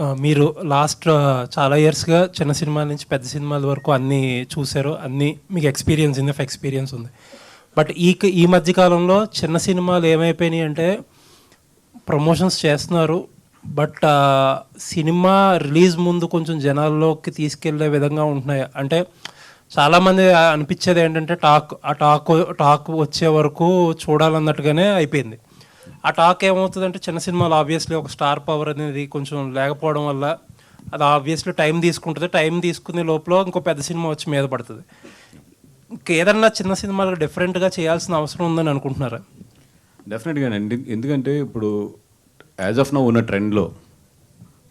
మీరు లాస్ట్ చాలా ఇయర్స్గా చిన్న సినిమాల నుంచి పెద్ద సినిమాల వరకు అన్నీ చూశారు. అన్నీ మీకు ఎక్స్పీరియన్స్ ఇన్ ఎక్స్పీరియన్స్ ఉంది. బట్ ఈ ఈ మధ్యకాలంలో చిన్న సినిమాలు ఏమైపోయినాయి అంటే ప్రమోషన్స్ చేస్తున్నారు. బట్ సినిమా రిలీజ్ ముందు కొంచెం జనాల్లోకి తీసుకెళ్ళే విధంగా ఉంటున్నాయి. అంటే చాలామంది అనిపించేది ఏంటంటే టాక్ ఆ టాక్ టాక్ వచ్చే వరకు చూడాలన్నట్టుగానే అయిపోయింది. ఆ టాక్ ఏమవుతుందంటే చిన్న సినిమాలు ఆబ్వియస్లీ ఒక స్టార్ పవర్ అనేది కొంచెం లేకపోవడం వల్ల అది ఆబ్వియస్లీ టైం తీసుకుంటుంది. టైం తీసుకునే లోపల ఇంకో పెద్ద సినిమా వచ్చి మీద పడుతుంది. ఇంకేదన్నా చిన్న సినిమాలు డిఫరెంట్గా చేయాల్సిన అవసరం ఉందని అనుకుంటున్నారా? డెఫినెట్గా అండి. ఎందుకంటే ఇప్పుడు యాజ్ ఆఫ్ నో ఉన్న ట్రెండ్లో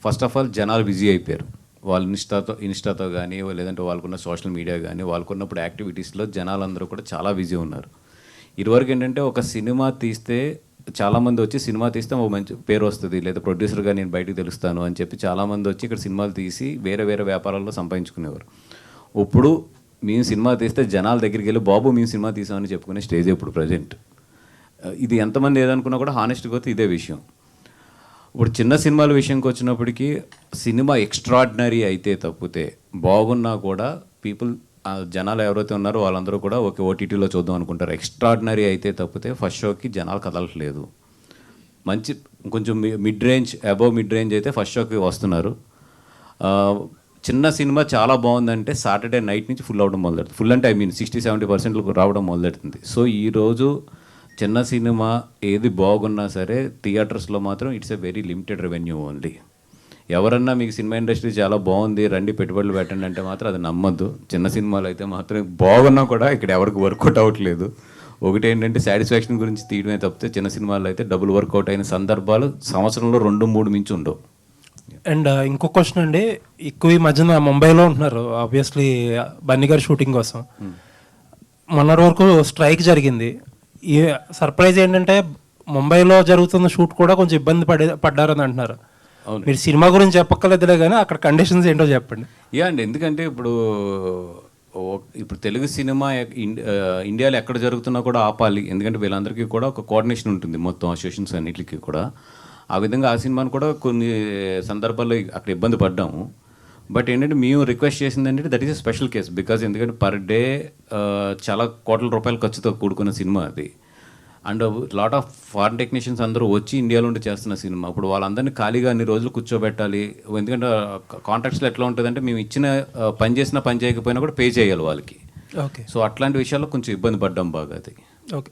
ఫస్ట్ ఆఫ్ ఆల్ జనాలు బిజీ అయిపోయారు. వాళ్ళ ఇన్స్టాతో ఇన్స్టాతో కానీ లేదంటే వాళ్ళకున్న సోషల్ మీడియా కానీ వాళ్ళకున్నప్పుడు యాక్టివిటీస్లో జనాలందరూ కూడా చాలా బిజీ ఉన్నారు. ఇదివరకు ఏంటంటే ఒక సినిమా తీస్తే చాలామంది వచ్చి సినిమా తీస్తే ఒక మంచి పేరు వస్తుంది లేదా ప్రొడ్యూసర్గా నేను బయటకు తెలుస్తాను అని చెప్పి చాలామంది వచ్చి ఇక్కడ సినిమాలు తీసి వేరే వేరే వ్యాపారాల్లో సంపాదించుకునేవారు. ఇప్పుడు మేము సినిమా తీస్తే జనాల దగ్గరికి వెళ్ళి బాబు మేము సినిమా తీసామని చెప్పుకునే స్టేజ్ ఇప్పుడు ప్రజెంట్ ఇది ఎంతమంది ఏదనుకున్నా కూడా హానెస్ట్గా అయితే ఇదే విషయం. ఇప్పుడు చిన్న సినిమాల విషయంకి వచ్చినప్పటికీ సినిమా ఎక్స్ట్రాడినరీ అయితే తప్పితే బాగున్నా కూడా పీపుల్ జనాలు ఎవరైతే ఉన్నారో వాళ్ళందరూ కూడా ఓకే ఓటీటీలో చూద్దాం అనుకుంటారు. ఎక్స్ట్రాడినరీ అయితే తప్పితే ఫస్ట్ షోకి జనాలు కదలట్లేదు. మంచి కొంచెం mid range above mid range అయితే ఫస్ట్ షోకి వస్తున్నారు. చిన్న సినిమా చాలా బాగుందంటే సాటర్డే నైట్ నుంచి ఫుల్ అవడం మొదలెడుతుంది. ఫుల్ అంటే I mean sixty seventy percent రావడం మొదలెడుతుంది. సో ఈరోజు చిన్న సినిమా ఏది బాగున్నా సరే థియేటర్స్లో మాత్రం it's a very limited revenue only ఎవరన్నా మీకు సినిమా ఇండస్ట్రీ చాలా బాగుంది రండి పెట్టుబడులు పెట్టండి అంటే మాత్రం అది నమ్మద్దు. చిన్న సినిమాలు అయితే మాత్రం బాగున్నా కూడా ఇక్కడ ఎవరికి వర్కౌట్ అవ్వట్లేదు. ఒకటి ఏంటంటే సాటిస్ఫాక్షన్ గురించి తీయడమే తప్పితే చిన్న సినిమాలు అయితే డబుల్ వర్కౌట్ అయిన సందర్భాలు సంవత్సరంలో రెండు మూడు మించి ఉండవు. అండ్ ఇంకో క్వశ్చన్ అండి ఎక్కువ ఈ మధ్యన ముంబైలో ఉంటున్నారు ఆబ్వియస్లీ బన్నీ గారి షూటింగ్ కోసం. మొన్నటి వరకు స్ట్రైక్ జరిగింది. ఈ సర్ప్రైజ్ ఏంటంటే ముంబైలో జరుగుతున్న షూట్ కూడా కొంచెం ఇబ్బంది పడే పడ్డారని అంటున్నారు. మీరు సినిమా గురించి చెప్పక్కర్లేదులే కానీ అక్కడ కండిషన్స్ ఏంటో చెప్పండి. యా అండి. ఎందుకంటే ఇప్పుడు ఇప్పుడు తెలుగు సినిమా ఇండియాలో ఎక్కడ జరుగుతున్నా కూడా ఆపాలి. ఎందుకంటే వీళ్ళందరికీ కూడా ఒక కోఆర్డినేషన్ ఉంటుంది మొత్తం అసోసియేషన్స్ అన్నిటికీ కూడా. ఆ విధంగా ఆ సినిమాను కూడా కొన్ని సందర్భాల్లో అక్కడ ఇబ్బంది పడ్డాము. బట్ ఏంటంటే మేము రిక్వెస్ట్ చేసింది ఏంటంటే that is a special case. Because ఎందుకంటే పర్ డే చాలా కోట్ల రూపాయల ఖర్చుతో కూడుకున్న సినిమా అది. And lot of foreign technicians అందరూ వచ్చి ఇండియాలో ఉండి చేస్తున్న సినిమా. ఇప్పుడు వాళ్ళందరినీ ఖాళీగా అన్ని రోజులు కూర్చోబెట్టాలి. ఎందుకంటే కాంట్రాక్ట్స్లో ఎట్లా ఉంటుందంటే మేము ఇచ్చిన పని చేసినా పని చేయకపోయినా కూడా పే చేయాలి వాళ్ళకి. ఓకే. సో అట్లాంటి విషయాల్లో కొంచెం ఇబ్బంది పడ్డాం బాగా అది. ఓకే.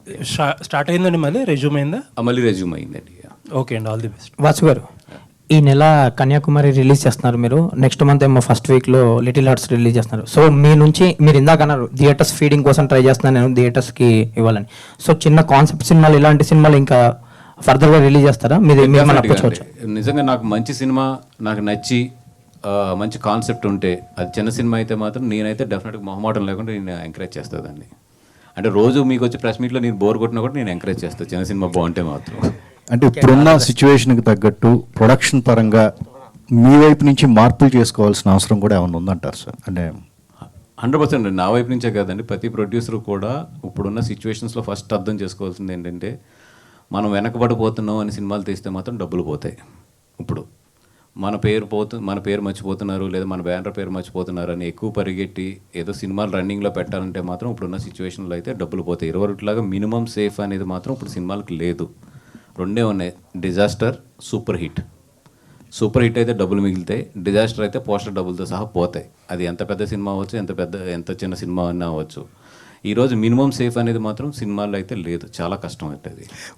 స్టార్ట్ అయిందండి మళ్ళీ? రెజ్యూమ్ అయిందా? మళ్ళీ రెజ్యూమ్ అయిందండి ఓకే అండి. All the best. వాసు గారు. ఈ నెల కన్యాకుమారి రిలీజ్ చేస్తున్నారు మీరు. నెక్స్ట్ మంత్ ఏమో ఫస్ట్ వీక్లో లిటిల్ హార్ట్స్ రిలీజ్ చేస్తున్నారు. సో మీ నుంచి మీరు ఇందాక అన్నారు థియేటర్స్ ఫీడింగ్ కోసం ట్రై చేస్తున్నాను నేను థియేటర్స్కి ఇవ్వాలని. సో చిన్న కాన్సెప్ట్ సినిమాలు ఇలాంటి సినిమాలు ఇంకా ఫర్దర్గా రిలీజ్ చేస్తారా? మీరు. నిజంగా నాకు మంచి సినిమా నాకు నచ్చి మంచి కాన్సెప్ట్ ఉంటే అది చిన్న సినిమా అయితే మాత్రం నేనైతే డెఫినెట్గా మొహమాటం లేకుండా నేను ఎంకరేజ్ చేస్తాను దాన్ని అంటే రోజు మీకు వచ్చి ప్రెస్ మీట్లో నేను బోర్ కొట్టినా కూడా నేను ఎంకరేజ్ చేస్తాను చిన్న సినిమా బాగుంటే మాత్రం. అంటే ఇప్పుడున్న సిచ్యువేషన్కి తగ్గట్టు ప్రొడక్షన్ పరంగా మీ వైపు నుంచి మార్పులు చేసుకోవాల్సిన అవసరం కూడా ఏమైనా ఉందంటారు సార్ అంటే హండ్రెడ్ పర్సెంట్ నా వైపు నుంచే కాదండి. ప్రతి ప్రొడ్యూసర్ కూడా ఇప్పుడున్న సిచ్యువేషన్స్లో ఫస్ట్ అర్థం చేసుకోవాల్సింది ఏంటంటే మనం వెనకబడిపోతున్నాం అని సినిమాలు తీస్తే మాత్రం డబ్బులు పోతాయి. ఇప్పుడు మన పేరు పోతు మన పేరు మర్చిపోతున్నారు లేదా మన బ్యానర్ పేరు మర్చిపోతున్నారు అని ఎక్కువ పరిగెట్టి ఏదో సినిమాలు రన్నింగ్లో పెట్టాలంటే మాత్రం ఇప్పుడున్న సిచ్యువేషన్లో అయితే డబ్బులు పోతాయి. ఇరవైలాగా మినిమం సేఫ్ అనేది మాత్రం ఇప్పుడు సినిమాలకు లేదు. రెండే ఉన్నాయి. Disaster super hit super hit అయితే డబ్బులు మిగులుతాయి. డిజాస్టర్ అయితే పోస్టర్ డబ్బులతో సహా పోతాయి. అది ఎంత పెద్ద సినిమా అవ్వచ్చు ఎంత పెద్ద ఎంత చిన్న సినిమా అయినా అవ్వచ్చు. ఈరోజు మినిమం సేఫ్ అనేది మాత్రం సినిమాల్లో అయితే లేదు. చాలా కష్టం అవుతుంది